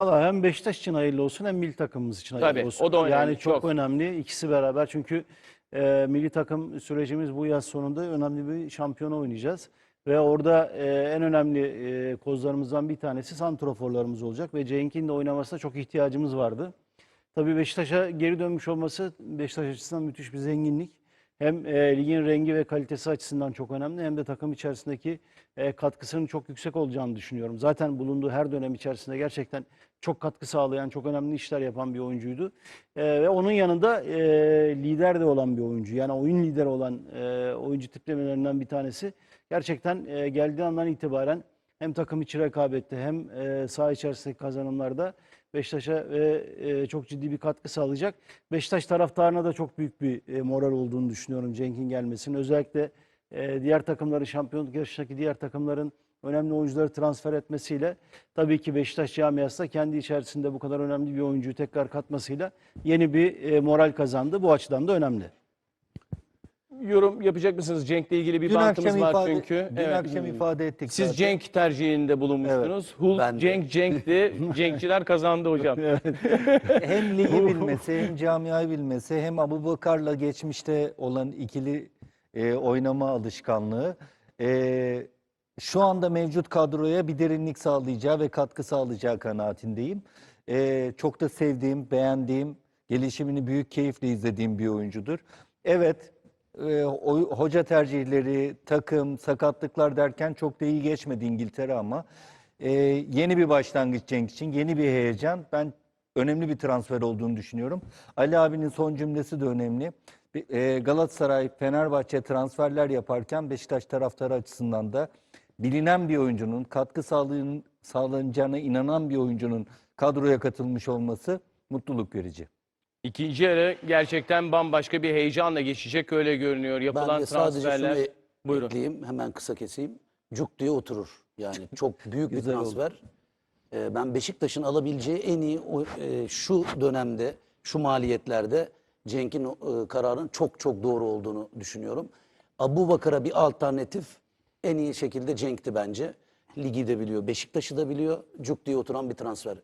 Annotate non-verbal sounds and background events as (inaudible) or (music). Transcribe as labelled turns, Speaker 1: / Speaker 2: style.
Speaker 1: Valla hem Beşiktaş için hayırlı olsun hem milli takımımız için hayırlı
Speaker 2: Tabii,
Speaker 1: olsun.
Speaker 2: o da önemli,
Speaker 1: Yani çok,
Speaker 2: çok.
Speaker 1: önemli ikisi beraber çünkü e, milli takım sürecimiz bu yaz sonunda önemli bir şampiyona oynayacağız. Ve orada e, en önemli e, kozlarımızdan bir tanesi santroforlarımız olacak ve Cenk'in de oynamasına çok ihtiyacımız vardı. Tabii Beşiktaş'a geri dönmüş olması Beşiktaş açısından müthiş bir zenginlik. Hem e, ligin rengi ve kalitesi açısından çok önemli hem de takım içerisindeki e, katkısının çok yüksek olacağını düşünüyorum. Zaten bulunduğu her dönem içerisinde gerçekten çok katkı sağlayan, çok önemli işler yapan bir oyuncuydu. E, ve onun yanında e, lider de olan bir oyuncu. Yani oyun lideri olan e, oyuncu tiplemelerinden bir tanesi. Gerçekten e, geldiği andan itibaren hem takım içi rekabette hem e, saha içerisindeki kazanımlarda Beşiktaş'a ve e, çok ciddi bir katkı sağlayacak. Beşiktaş taraftarına da çok büyük bir e, moral olduğunu düşünüyorum Cenk'in gelmesinin. Özellikle e, diğer takımların, şampiyonluk yarışındaki diğer takımların önemli oyuncuları transfer etmesiyle tabii ki Beşiktaş camiası da kendi içerisinde bu kadar önemli bir oyuncuyu tekrar katmasıyla yeni bir e, moral kazandı. Bu açıdan da önemli.
Speaker 2: Yorum yapacak mısınız? Cenk'le ilgili bir
Speaker 3: Dün
Speaker 2: bantımız
Speaker 3: akşam
Speaker 2: var
Speaker 3: ifade,
Speaker 2: çünkü.
Speaker 3: Dün
Speaker 2: Evet.
Speaker 3: akşam ifade ettik
Speaker 2: Siz
Speaker 3: zaten.
Speaker 2: Cenk tercihinde bulunmuştunuz. Hulk,
Speaker 4: Ben de.
Speaker 2: Cenk, Cenk'ti. (laughs) Cenkçiler kazandı hocam. (laughs)
Speaker 3: hem ligi bilmesi hem camiayı bilmesi hem Abubakar'la geçmişte olan ikili e, oynama alışkanlığı e, şu anda mevcut kadroya bir derinlik sağlayacağı ve katkı sağlayacağı kanaatindeyim. E, çok da sevdiğim, beğendiğim, gelişimini büyük keyifle izlediğim bir oyuncudur. Evet, e, o- hoca tercihleri, takım, sakatlıklar derken çok da iyi geçmedi İngiltere ama e, yeni bir başlangıç Cenk için, yeni bir heyecan. Ben önemli bir transfer olduğunu düşünüyorum. Ali abinin son cümlesi de önemli. E, Galatasaray, Fenerbahçe transferler yaparken Beşiktaş taraftarı açısından da bilinen bir oyuncunun, katkı sağlayın, sağlanacağına inanan bir oyuncunun kadroya katılmış olması mutluluk verici.
Speaker 2: İkinci yarı gerçekten bambaşka bir heyecanla geçecek öyle görünüyor.
Speaker 4: Ben
Speaker 2: Yapılan
Speaker 4: de sadece
Speaker 2: transferler.
Speaker 4: şunu
Speaker 2: Buyurun.
Speaker 4: ekleyeyim, hemen kısa keseyim. Cuk diye oturur. Yani (laughs) çok büyük bir
Speaker 3: Güzel oldu.
Speaker 4: transfer. Ee, ben Beşiktaş'ın alabileceği en iyi o- e, şu dönemde, şu maliyetlerde Cenk'in e, kararının çok çok doğru olduğunu düşünüyorum. Abu Bakar'a bir alternatif en iyi şekilde Cenk'ti bence. Ligi de biliyor, Beşiktaş'ı da biliyor. Cuk diye oturan bir transfer.